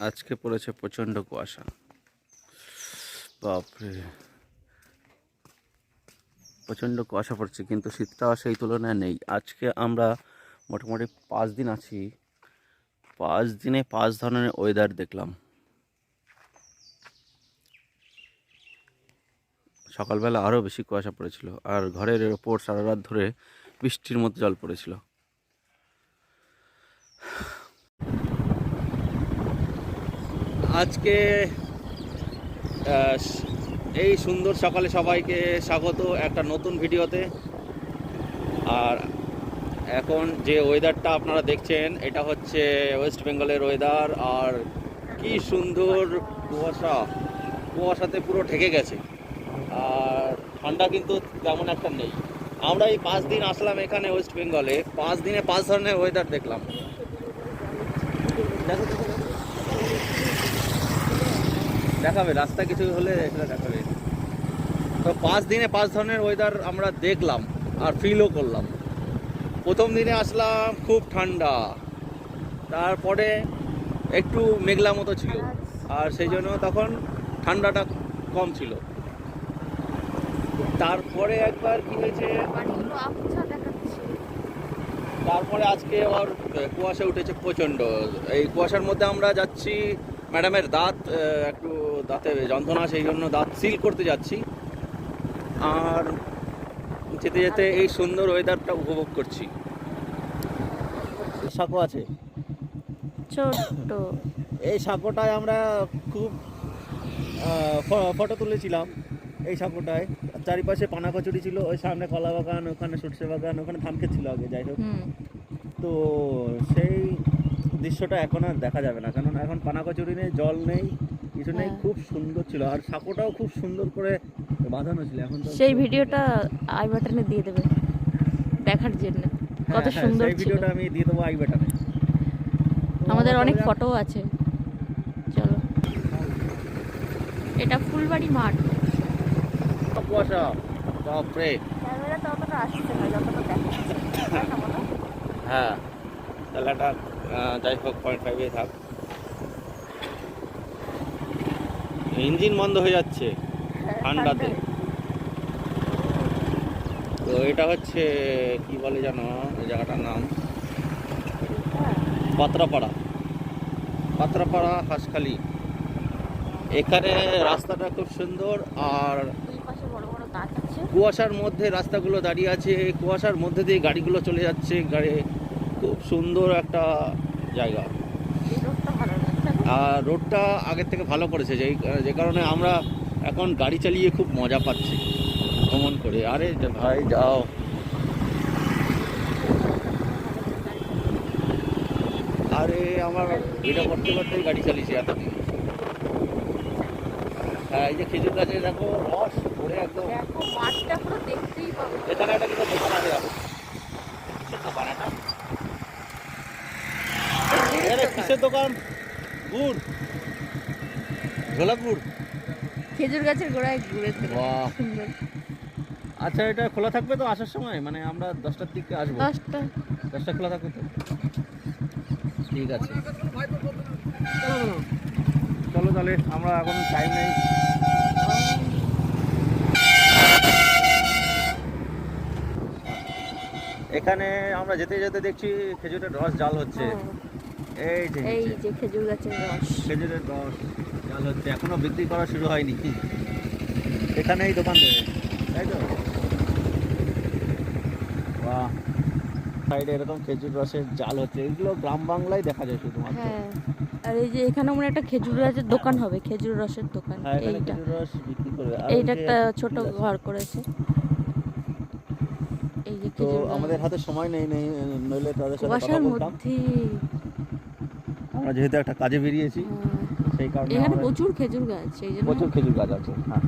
আজকে পড়েছে প্রচণ্ড কুয়াশা। বাপরে। প্রচণ্ড কুয়াশা পড়ছে, কিন্তু শীতটা সেই তুলনায় নেই। আজকে আমরা মোটামুটি পাঁচ দিন আছি। পাঁচ দিনে পাঁচ ধরনের ওয়েদার দেখলাম। সকালবেলা আরও বেশি কুয়াশা পড়েছিল, আর ঘরের ওপর সারা রাত ধরে বৃষ্টির মতো জল পড়েছিল। আজকে এই সুন্দর সকালে সবাইকে স্বাগত একটা নতুন ভিডিওতে। আর এখন যে ওয়েদারটা আপনারা দেখছেন, এটা হচ্ছে ওয়েস্ট বেঙ্গলের ওয়েদার আর কি সুন্দর কুয়াশা, কুয়াশাতে পুরো ঢেকে গেছে। আর ঠান্ডা কিন্তু তেমন একটা নেই। আমরা এই পাঁচ দিন আসলাম এখানে ওয়েস্ট বেঙ্গলে পাঁচ দিনে পাঁচ ধরনের ওয়েদার দেখলাম দেখো দেখো, দেখো। দেখাবে, রাস্তা কিছু হলে সেটা দেখাবে। তো পাঁচ দিনে পাঁচ ধরনের ওয়েদার আমরা দেখলাম আর ফিলও করলাম। প্রথম দিনে আসলাম খুব ঠান্ডা, তারপরে একটু মেঘলা মতো ছিল আর সেই জন্য তখন ঠান্ডাটা কম ছিল। তারপরে একবার কি হয়েছে? তারপরে আজকে আবার কুয়াশা উঠেছে প্রচণ্ড। এই কুয়াশার মধ্যে আমরা যাচ্ছি ম্যাডামের দাঁত একটু দাঁতে যন্ত্রণা সেই জন্য দাঁত সিল করতে যাচ্ছি। আর যেতে যেতে এই সুন্দর ওয়েদারটা উপভোগ করছি। সাঁকো আছে? ছোট্ট। এই সাঁকোটায় আমরা খুব ফটো তুলেছিলাম এই সাঁকোটায়। চারিপাশে পানা কচুরি ছিল ওই সামনে কলা বাগান ওখানে সর্ষে বাগান ওখানে ধান ক্ষেত ছিল আগে যাই হোক। তো সেই দৃশ্যটা এখন আর দেখা যাবে না কারণ এখন পানা কচুরি নেই জল নেই। কিছু নেই হ্যাঁ। খুব সুন্দর ছিল আর সাঁকোটাও খুব সুন্দর করে বাঁধানো ছিল এখন তো সেই ভিডিওটা আই বাটনে দিয়ে দেবে দেখার জন্য। হ্যাঁ, কত হ্যাঁ, সুন্দর ছিল। ভিডিওটা আমি দিয়ে দেবো আই বাটনে আমাদের অনেক ফটো আছে। চলো। এটা ফুলবাড়ি মাঠ। কুয়াশা বাপরে। ক্যামেরা তো অতটা আসছে না যতটা দেখাচ্ছে। হ্যাঁ তাহলে একটা যাই হোক পয়েন্ট ফাইভে থাক। ইঞ্জিন বন্ধ হয়ে যাচ্ছে ঠান্ডাতে। তো এটা হচ্ছে কি বলে জানো এই জায়গাটার নাম? পাত্রাপাড়া। পাত্রাপাড়া হাঁসখালি। এখানে রাস্তাটা খুব সুন্দর আর কুয়াশার মধ্যে রাস্তাগুলো দাঁড়িয়ে আছে। কুয়াশার মধ্যে দিয়ে গাড়িগুলো চলে যাচ্ছে। গাড়ি খুব সুন্দর একটা জায়গা এই রোডটা ভালো লাগছে আর রোডটা আগের থেকে ভালো করেছে যেই যে কারণে আমরা এখন গাড়ি চালিয়ে খুব মজা পাচ্ছি ভ্রমণ করে। আরে ভাই যাও। আরে আমার এটা করতে করতেই গাড়ি চালিয়েছি এতদিন। হ্যাঁ এই যে খেজুর গাছে দেখো রস পড়ে একদম। এখানে একটা কিন্তু দোকান আছে দোকান। এটা কিসের দোকান? গুড়। ঝোলা গুড়। খেজুর গাছের গোড়ায় ঘুরে বাহ। সুন্দর। আচ্ছা এটা খোলা থাকবে তো আসার সময়? মানে আমরা দশটার দিকে আসব। দশটা। দশটা খোলা থাকবে তো? ঠিক আছে। চলো তাহলে আমরা এখন টাইম নেই। এখানে আমরা যেতে যেতে দেখছি খেজুরের রস জাল হচ্ছে। এই যে এই যে খেজুর গাছের রস। খেজুরের রস। হচ্ছে এখনও বিক্রি করা শুরু হয়নি। এখানেই দোকান দেবে। তাই তো? বাহ। সাইডে এরকম খেজুর রসের জাল হচ্ছে। এগুলো গ্রাম বাংলায় দেখা যায় শুধুমাত্র। হ্যাঁ। আর এই যে এখানে মনে একটা খেজুর গাছের দোকান হবে খেজুর রসের দোকান। হ্যাঁ এইটা। রস বিক্রি করবে এইটা একটা ছোট ঘর করেছে। এই যে তো আমাদের হাতে সময় নেই নেই নইলে তাদের সাথে কথা বলতাম। আমরা যেহেতু একটা কাজে বেরিয়েছি। সেই কারণে এখানে প্রচুর খেজুর গাছ এই জন্য প্রচুর খেজুর গাছ আছে হ্যাঁ।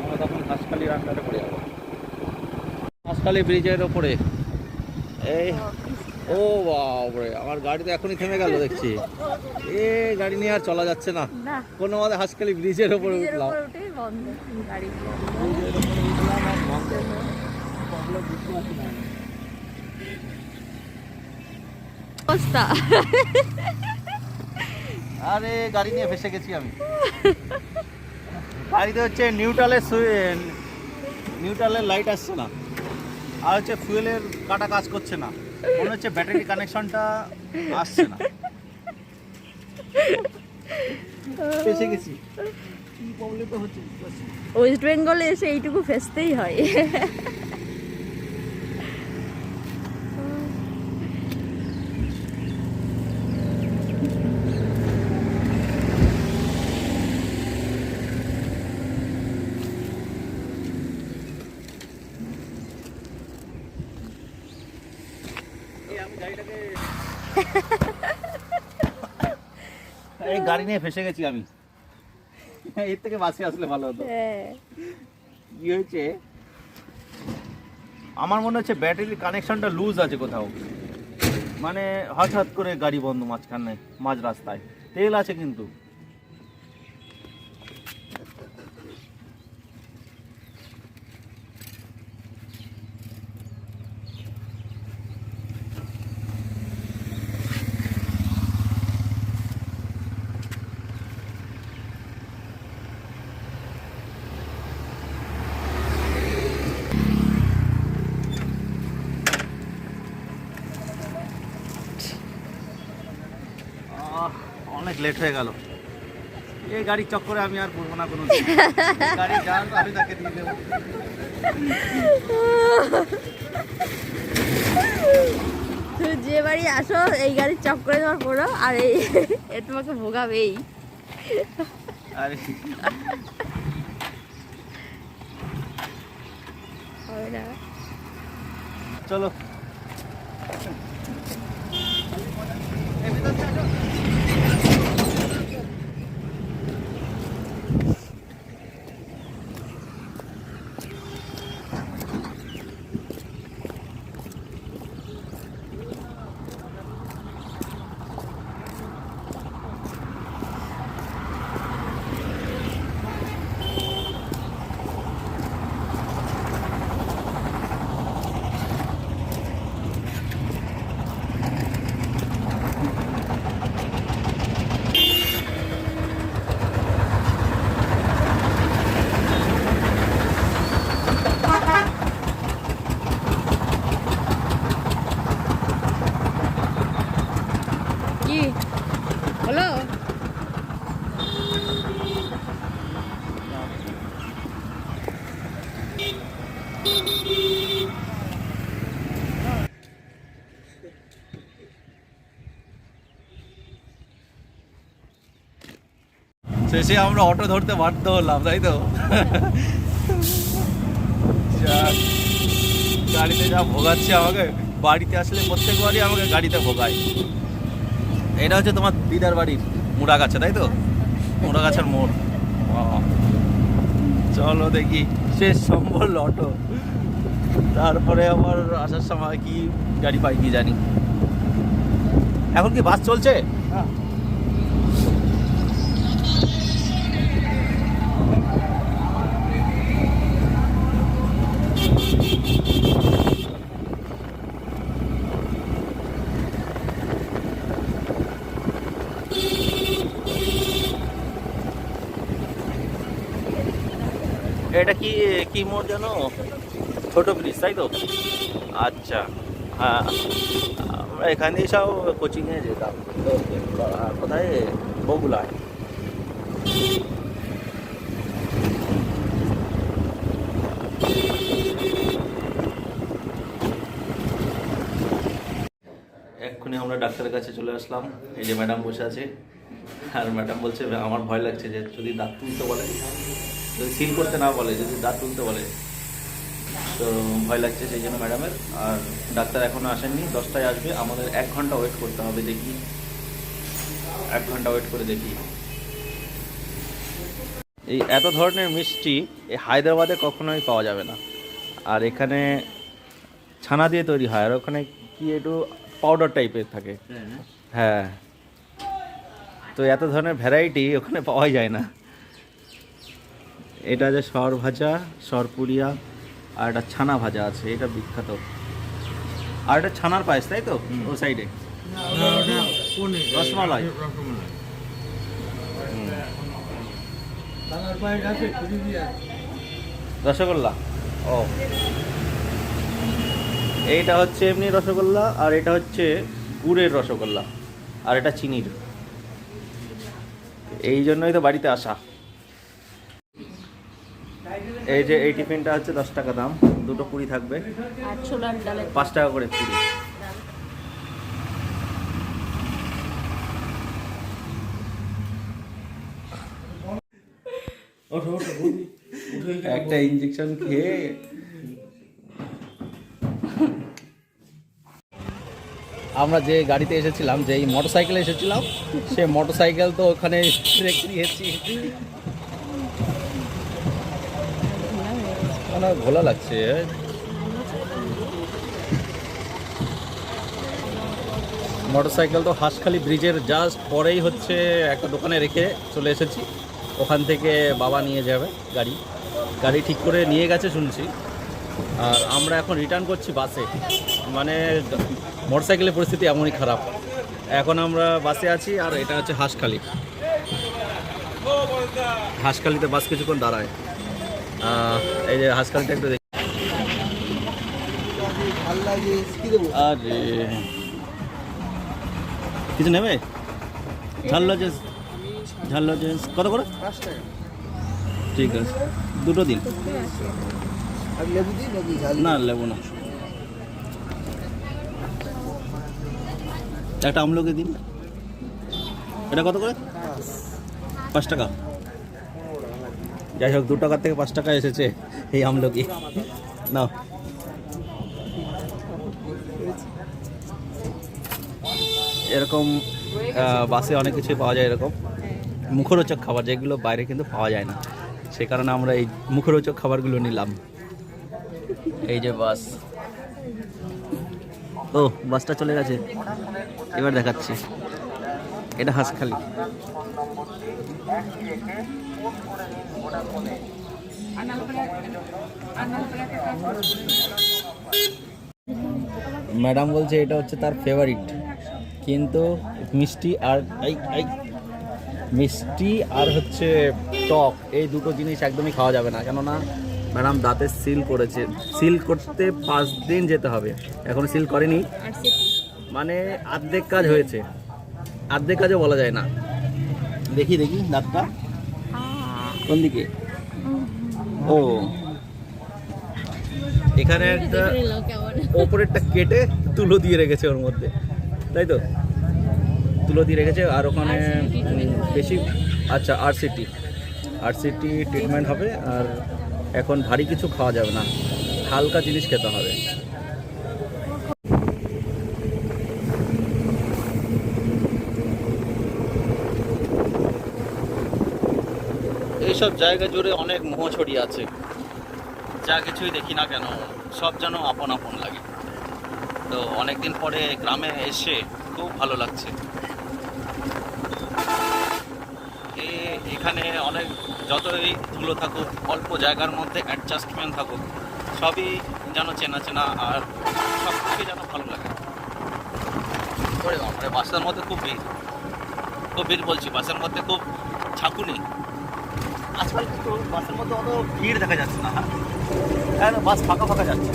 আমরা তখন হাঁসখালি রাস্তাটা পড়ে যাব। হাঁসখালি ব্রিজের ওপরে। এই ও বাবরে আমার গাড়ি তো এখনই থেমে গেল দেখছি। এ গাড়ি নিয়ে আর চলা যাচ্ছে না। কোনো মতে হাঁসখালি ব্রিজের ওপরে উঠলাম। গাড়ি ব্রিজের ওপরে উঠলাম আর বন্ধ। প্রবলেম বুঝতে পারছি না। অবস্থা। আরে গাড়ি নিয়ে ফেসে গেছি আমি। গাড়িতে হচ্ছে নিউট্রালের নিউট্রালের লাইট আসছে না। আর হচ্ছে ফুয়েলের কাটা কাজ করছে না। মনে হচ্ছে ব্যাটারি কানেকশনটা আসছে না। ফেসে গেছি। ওয়েস্ট বেঙ্গলে এসে এইটুকু ফেসতেই হয়। এই গাড়ি নিয়ে ফেসে গেছি আমি। এর থেকে বাসে আসলে ভালো হতো। হ্যাঁ। কি হয়েছে? আমার মনে হচ্ছে ব্যাটারির কানেকশনটা লুজ আছে কোথাও। মানে হঠাৎ করে গাড়ি বন্ধ মাঝখানে মাঝ রাস্তায়। তেল আছে কিন্তু। অনেক লেট হয়ে গেল। এই গাড়ির চক্করে আমি আর করব না কোনো গাড়ি যান আমি তাকে দিয়ে দেবো। তুমি যে বাড়ি আসো এই গাড়ির চক্করে তোমার পড়ো আর এই এ তোমাকে ভোগাবেই। আরে। হবে না। চলো কি হলো শেষে আমরা অটো ধরতে বাধ্য হলাম, তাই তো? গাড়িতে যা ভোগাচ্ছে আমাকে, বাড়িতে আসলে প্রত্যেকবারই আমাকে গাড়িতে ভোগায়। এটা হচ্ছে তোমার দিদার বাড়ির মুড়া গাছে, তাই তো? মুড়া গাছের মোড়। চলো দেখি, শেষ সম্বল অটো তারপরে আবার আসার সময় কি গাড়ি পাই, কি জানি। এখন কি বাস চলছে? এটা কি কি মোড় জানো? ছোট ব্রিজ তাই তো? আচ্ছা হ্যাঁ। আমরা এখান দিয়ে সব কোচিংয়ে যেতাম। কোথায়? বগুলায়। এক্ষুনি আমরা ডাক্তারের কাছে চলে আসলাম। এই যে ম্যাডাম বসে আছে। আর ম্যাডাম বলছে, আমার ভয় লাগছে যে যদি দাঁত তুলতে বলে যদি সিল করতে না বলে যদি দাঁত তুলতে বলে তো ভয় লাগছে সেই জন্য ম্যাডামের আর ডাক্তার এখনও আসেননি দশটায় আসবে। আমাদের এক ঘণ্টা ওয়েট করতে হবে দেখি। এক ঘণ্টা ওয়েট করে দেখি। এই এত ধরনের মিষ্টি এই হায়দ্রাবাদে কখনোই পাওয়া যাবে না। আর এখানে ছানা দিয়ে তৈরি হয় আর ওখানে কি একটু পাউডার টাইপের থাকে। হ্যাঁ। তো এত ধরনের ভ্যারাইটি ওখানে পাওয়াই যায় না। এটা যে সর ভাজা সরপুরিয়া আর একটা ছানা ভাজা আছে এটা বিখ্যাত। আর এটা ছানার পায়েস তাই তো? ও সাইডে। রসমালাই। রসগোল্লা? ও। এইটা হচ্ছে এমনি রসগোল্লা আর এটা হচ্ছে গুড়ের রসগোল্লা আর এটা চিনির। এই জন্যই তো বাড়িতে আসা। এই যে এই টিফিনটা হচ্ছে দশ টাকা দাম দুটো কুড়ি থাকবে। আর ছোলার ডালে। পাঁচ টাকা করে কুড়ি একটা ইঞ্জেকশন খেয়ে আমরা যে গাড়িতে এসেছিলাম যে মোটর সাইকেলে এসেছিলাম সে মোটর সাইকেল তো ওখানে রেখে দিয়েছি। মানে লাগছে। মোটরসাইকেল তো হাঁসখালি ব্রিজের জাস্ট পরেই হচ্ছে একটা দোকানে রেখে চলে এসেছি। ওখান থেকে বাবা নিয়ে যাবে গাড়ি। গাড়ি ঠিক করে নিয়ে গেছে শুনছি। আর আমরা এখন রিটার্ন করছি বাসে মানে মোটরসাইকেলের পরিস্থিতি এমনই খারাপ। এখন আমরা বাসে আছি আর এটা হচ্ছে হাঁসখালি। হাঁসখালিতে বাস কিছুক্ষণ দাঁড়ায়। এই যে হাঁসখালিটা একটু দেখি। আরে। কিছু নেবে? ঝাল লজেন্স ঝাল লজেন্স কত করে? ঠিক আছে। দুটো দিন। না, লেবো না। একটা আমলকি দিন। এটা কত করে? পাঁচ টাকা। যাই হোক, দু টাকার থেকে পাঁচ টাকা এসেছে এই আমলকি। নাও। এরকম বাসে অনেক কিছু পাওয়া যায় এরকম। মুখরোচক খাবার, যেগুলো বাইরে কিন্তু পাওয়া যায় না। সে কারণে আমরা এই মুখরোচক খাবারগুলো নিলাম। এই যে বাস। ও, বাসটা চলে গেছে। এবার দেখাচ্ছি। এটা হাঁসখালি। ম্যাডাম বলছে এটা হচ্ছে তার ফেভারিট কিন্তু মিষ্টি আর মিষ্টি আর হচ্ছে টক, এই দুটো জিনিস একদমই খাওয়া যাবে না। কেননা ম্যাডাম দাঁতে সিল করেছে। সিল করতে পাঁচ দিন যেতে হবে। এখনও সিল করেনি। মানে অর্ধেক কাজ হয়েছে। অর্ধেক কাজও বলা যায় না। দেখি দেখি দাঁতটা। কোন দিকে? ও। এখানে একটা ওপরেরটা কেটে তুলো দিয়ে রেখেছে ওর মধ্যে, তাই তো? তুলো দিয়ে রেখেছে আর ওখানে বেশি আচ্ছা আর সিটি আর সিটি ট্রিটমেন্ট হবে আর এখন ভারী কিছু খাওয়া যাবে না, হালকা জিনিস খেতে হবে। এইসব জায়গা জুড়ে অনেক মোহ ছড়িয়ে আছে। যা কিছুই দেখি না কেন, সব যেন আপন আপন লাগে। তো অনেকদিন পরে গ্রামে এসে খুব ভালো লাগছে। এখানে অনেক, যতই ধুলো থাকুক, অল্প জায়গার মধ্যে অ্যাডজাস্টমেন্ট থাকুক, সবই যেন চেনা চেনা আর সব কিছু যেন ভালো লাগে। বাপরে, বাসের মধ্যে খুব ভিড়। খুব ভিড় বলছি, বাসের মধ্যে খুব ছাকুনি আজকাল কিন্তু বাসের মধ্যে অত ভিড় দেখা যাচ্ছে না। হ্যাঁ বাস ফাঁকা ফাঁকা যাচ্ছে।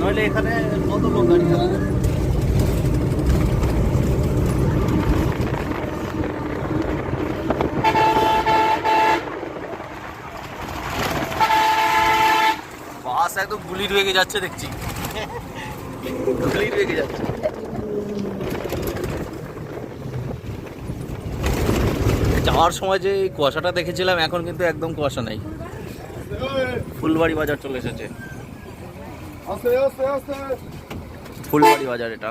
নইলে এখানে কত লোক দাঁড়িয়ে আছে বাস একদম গুলির বেগে যাচ্ছে দেখছি। গুলির বেগে যাচ্ছে। যাওয়ার সময় যে এই কুয়াশাটা দেখেছিলাম এখন কিন্তু একদম কুয়াশা নাই। ফুলবাড়ি বাজার চলে এসেছে। ফুলবাড়ি বাজার এটা।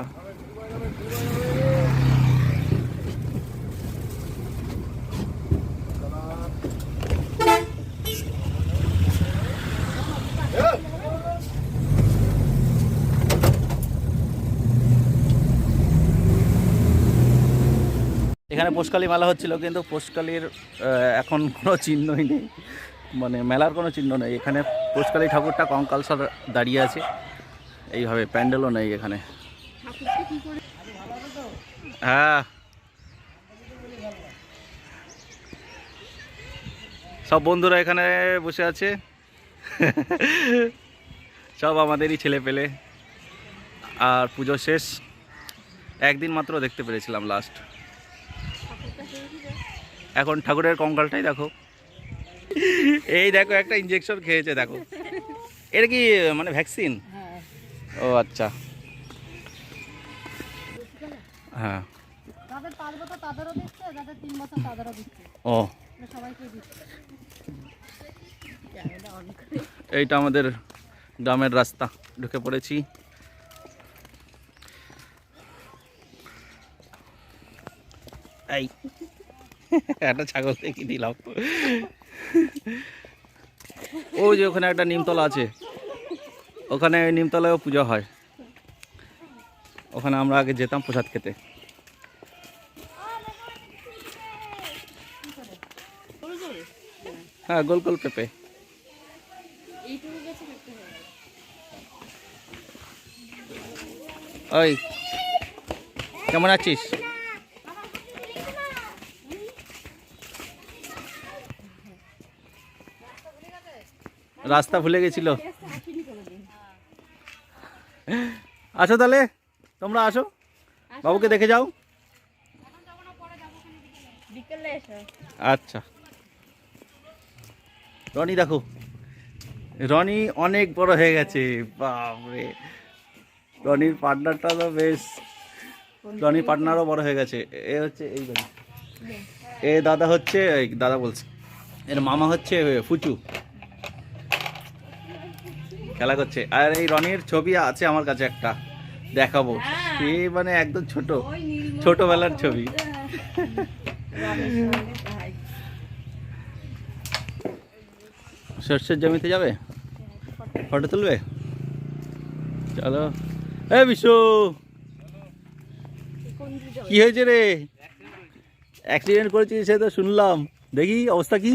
এখানে পোষকালী মেলা হচ্ছিল, কিন্তু পোষকালীর এখন কোনো চিহ্নই নেই। মানে মেলার কোনো চিহ্ন নেই। এখানে পোষকালী ঠাকুরটা কঙ্কালসার দাঁড়িয়ে আছে। এইভাবে প্যান্ডেলও নেই এখানে। হ্যাঁ। সব বন্ধুরা এখানে বসে আছে। সব আমাদেরই ছেলে পেলে। আর পুজো শেষ। একদিন মাত্র দেখতে পেরেছিলাম লাস্ট এখন ঠাকুরের কঙ্কালটাই দেখো। এই দেখো একটা ইঞ্জেকশন খেয়েছে দেখো। এটা কি মানে ভ্যাকসিন ও আচ্ছা। হ্যাঁ। ও। এইটা আমাদের গ্রামের রাস্তা ঢুকে পড়েছি। এই। একটা ছাগল দেখি দিলাম ওই যে ওখানে একটা নিমতলা আছে। ওখানে ওই নিমতলায়ও পুজো হয়। ওখানে আমরা আগে যেতাম প্রসাদ খেতে। হ্যাঁ গোল গোল পেঁপে। ওই, কেমন আছিস? রাস্তা ভুলে গেছিল। আসো তাহলে, তোমরা আসো। বাবুকে দেখে যাও। আচ্ছা। রনি, দেখো। রনি অনেক বড় হয়ে গেছে। বাপরে। রনির পার্টনারটা তো বেশ। রনির পার্টনারও বড় হয়ে গেছে। এ হচ্ছে এই এ দাদা হচ্ছে দাদা বলছে। এর মামা হচ্ছে ফুচু। খেলা করছে। আর এই রনির ছবি আছে আমার কাছে একটা। দেখাবো। সে মানে একদম ছোট। ছোটবেলার ছবি। সর্ষের জমিতে যাবে? ফটো তুলবে? চলো। এ বিশু! কি হয়েছে রে? অ্যাক্সিডেন্ট করেছিস সে তো শুনলাম। দেখি অবস্থা কি?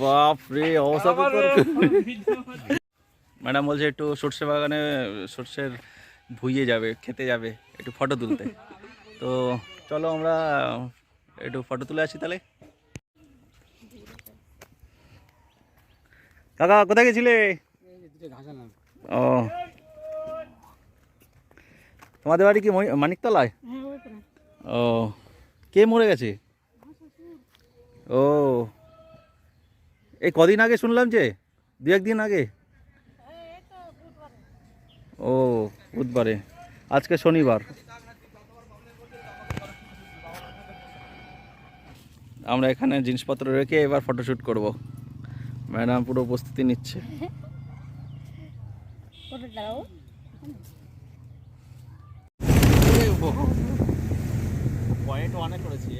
বাপ রে অবস্থা ম্যাডাম বলছে একটু সর্ষে বাগানে, সর্ষের ভুইয়ে যাবে, খেতে যাবে, একটু ফটো তুলতে। তো চলো আমরা একটু ফটো তুলে আসি তাহলে। কাকা, কোথায় গেছিলে? ও। তোমাদের বাড়ি কি মানিকতলায়। ও। কে মরে গেছে? ও। এই কদিন আগে শুনলাম যে দু একদিন আগে। ও বুধবারে। আজকে শনিবার। আমরা এখানে জিনিসপত্র রেখে এবার ফটোশ্যুট করব। ম্যাডাম পুরো প্রস্তুতি নিচ্ছে। পয়েন্ট ওয়ানে করেছি